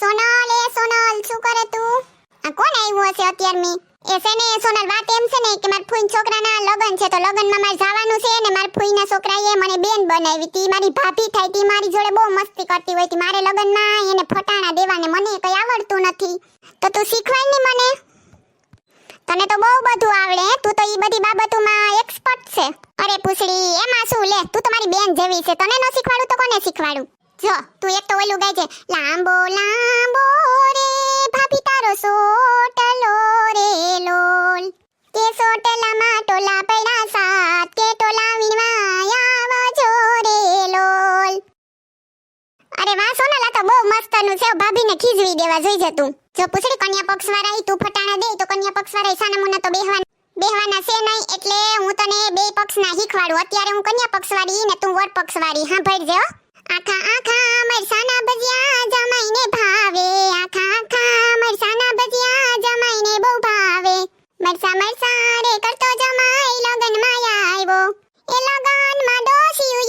સોનલ, એ સોનલ, શું કરે તું? આ કોણ આવ્યું હશે અત્યાર મી? એ છે ને સોનલ વાત એમ છે ને કે મારા ફૂઈન છોકરાના લગન છે, તો લગનમાં મારે જવાનું છે ને, મારા ફૂઈના છોકરાએ મને બેન બનાવી હતી. મારી ભાભી થાય તી, મારી જોડે બહુ મસ્તી કરતી હોય તી. મારે લગનમાં એને ફટાણા દેવાને મને કઈ આવડતું નથી. તો તું શીખવાય ને મને. તને તો બહુ બધું આવડે તું તો ઈ બધી બાબતોમાં એક્સપર્ટ છે. અરે પૂછડી, એમાં શું? લે, તું તો મારી બેન જેવી છે. તને ન શીખવાડું તો કોને શીખવાડું? જો, તું એક તો ઓલું ગાય લાંબો લાંબો રે, ભાભી તારો સોટલો રે લોલ. કે સોટલામાં ટોલા પડ્યા સાત, કે ટોલા વીણવા આવજો રે લોલ. અરે વાહ, સોનાલા તો બહુ મસ્તનું છે, ભાભીને ખીજવી દેવા જોઈ જતું જો પૂછડી કન્યા પક્ષ વાળા તું ફટાણા દે, તો કન્યા પક્ષ વાળા સાના તો બેહવાના બેહવાના છે નહીં, એટલે હું તને બે પક્ષના શીખવાડું. અત્યારે હું કન્યા પક્ષ વાળી ને તું વર પક્ષ વાળી હા ભાઈ હો. આખા આખા મરસાના ભજીયા જમાઈને ભાવે. આખા આખા મરસાના ભજીયા જમાઈને બહુ ભાવે. મરસા મરસા રે કરતો જમાઈ લગનમાં આવ્યો. એ લગનમાં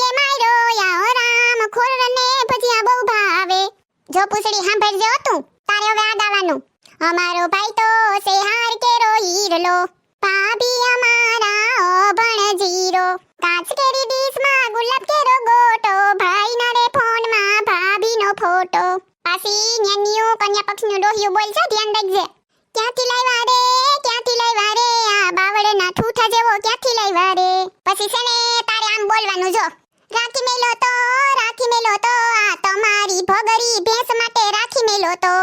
એ માર્યો યા રામ ખોરને ભજીયા બહુ ભાવે. જો પૂછડી સાંભળજો તું, તારે હવે આ અમારો ભાઈ તો સેહાર કેરો હીરલો. ભાભી અમારા અભણ જીરો. કાચ ક્યાંથી લાવ્યા રે? ક્યાંથી લાવ્યા રે? આ બાવળના ઠૂઠા જેવો ક્યાંથી લાવ્યા રે? પછી છે ને તારે આમ બોલવાનું, જો. રાખી મેલો તો, રાખી મેલો તો, આ તમારી ભગરી ભેંસ માટે રાખી મેલો તો.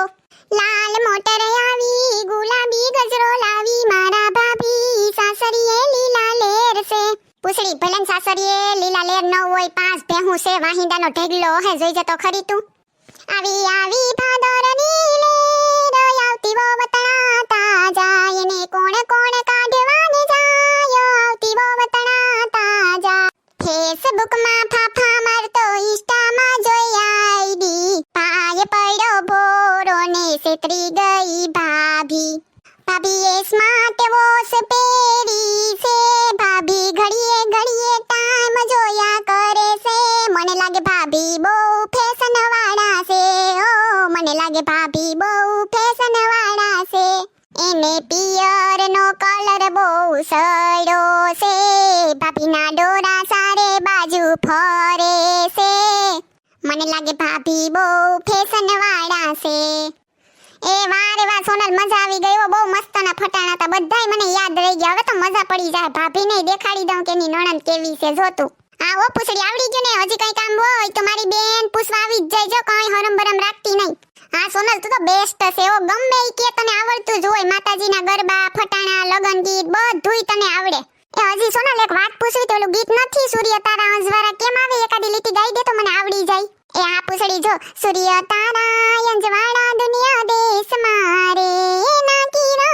લાલ મોટર આવી, ગુલાબી ગજરો લાવી, મારા ભાભી સાસરીએ લીલા લેર છે. પૂછડી, ભલન સાસરીએ લીલા લેર ન હોય, પાંચ ભેહું છે, વાહિંદાનો ઢેગલો હે, જોઈ જતો ખરી તું. આવી આવી ભાદરની લેર આવતી વતણા ને સેતરી ગઈ ભાભી ભાભીએ સ્માર્ટ વોચ પહેરી છે ભાભી ઘડીએ ઘડીએ ટાઈમ જોયા કરે છે મને લાગે ભાભી બહુ ફેશન વાળા છે ઓ મને લાગે ભાભી બહુ ફેશન વાળા છે એને પિયર નો કલર બહુ સડ્યો છે ભાભીના ડોરા સારે બાજુ ફરે છે મને લાગે ભાભી બહુ ફેશન વાળા છે એ વારે વા સોનલ મજા આવી ગઈ. બહુ મસ્તના ફટાણા હતા. બધાય મને યાદ રહી ગયા. હવે તો મજા પડી જાય. ભાભીને દેખાડી દઉં કે એની નણંદ કેવી છે. જોતું હા, ઓ પૂછડી, આવડી ગયું ને? હજી કઈ કામ હોય તો મારી બેન પૂછવા આવી જ જાય. જો કઈ હરમ બરમ રાખતી નહીં. હા, સોનલ, તું તો બેસ્ટ છે. ઓ ગમે ઈ કે તને આવડતું જ હોય. માતાજીના ગરબા, ફટાણા, લગન ગીત, બધુંય તને આવડે. એ હજી સોનલ, એક વાત પૂછવી તો ઓલું ગીત નથી? સૂર્ય તારા અંજવારા કેમ આવે? એકાદી લીટી ગાઈ દે એ આ પૂછડી જો, સૂર્ય તારા યંજવાળા દુનિયા દેશ મારે. એના કિરણો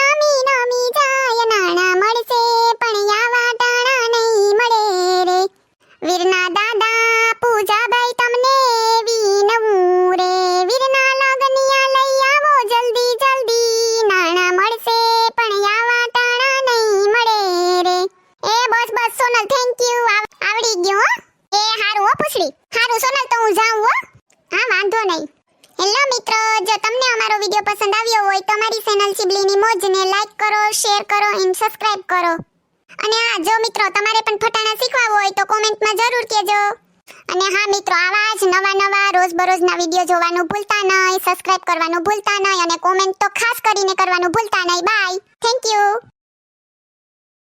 નમી નમી જાય, નાણા મળશે પણ યાવા ટાણા નહીં મળે રે. વીરના દાદા પૂજાભાઈ તમને વિનવું રે. વીરના લગનિયા લઈ આવો જલ્દી જલ્દી, નાણા મળશે પણ યાવા ટાણા નહીં મળે રે. એ બસ બસ સોનલ થેન્ક યુ આવડી ગયો હો એ હારું હો પૂછડી હારું સોનલ તો હું જાઉં હો હા વાંધો નહીં. હેલો મિત્રો, જો તમને અમારો વીડિયો પસંદ આવ્યો હોય તો અમારી ચેનલ સિબલીની મોજને લાઈક કરો, શેર કરો એન્ડ સબસ્ક્રાઇબ કરો. અને હા, જો મિત્રો, તમારે પણ ફટાણા શીખવા હોય તો કોમેન્ટમાં જરૂર કહેજો. અને હા, મિત્રો, આવા જ નવા નવા રોજબરોજના વીડિયો જોવાનું ભૂલતા નહીં સબસ્ક્રાઇબ કરવાનું ભૂલતા નહીં અને કોમેન્ટ તો ખાસ કરીને કરવાનું ભૂલતા નહીં. Bye thank you